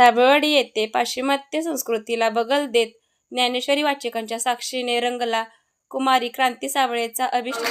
साबळवाडी येथे पाश्चिमात्य संस्कृतीला बगल देत ज्ञानेश्वरी वाचकांच्या साक्षीने रंगला कुमारी क्रांती साबळेचा अभिष्ट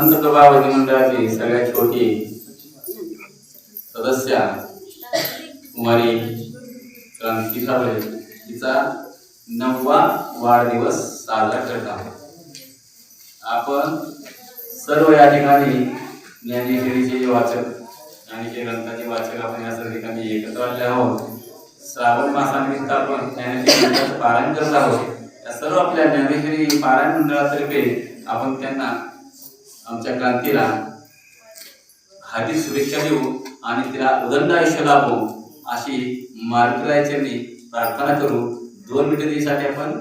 संत प्रभावती मंडळाची सगळ्यात छोटी सदस्या कुमारी क्रांती साबळे तिचा नववा वाढदिवस साजरा करत आहोत. आपण सर्व या ठिकाणी ज्ञानेश्वरीचे वाचक वाचक ज्ञानेश्वरी ग्रंथाचे वाचक आपण या सर्व ठिकाणी एकत्र आले आहोत. श्रावण मासानिमित्त आपण ज्ञानेश्वरी पारायण करत आहोत. या सर्व आपल्या ज्ञानेश्वरी पारायण मंडळातर्फे आपण त्यांना आमच्या क्रांतीला हाती शुभेच्छा देऊ आणि तिला उदंड आयुष्य लाभो अशी मार्गरायचरणी प्रार्थना करू. दोन मिनिटांसाठी आपण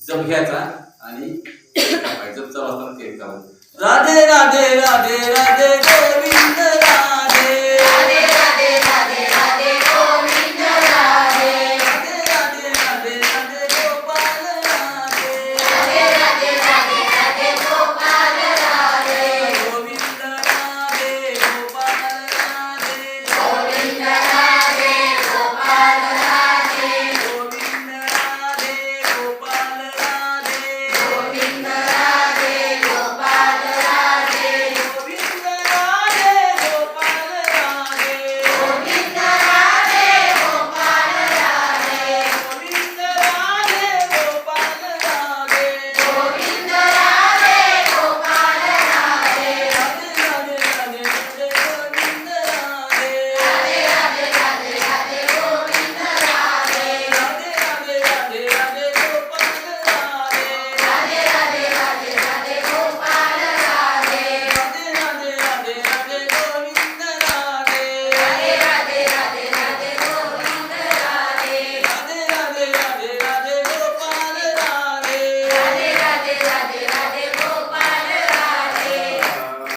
जप घ्यायचा आणि जपचा वापर केला राधे राधे राधे राधे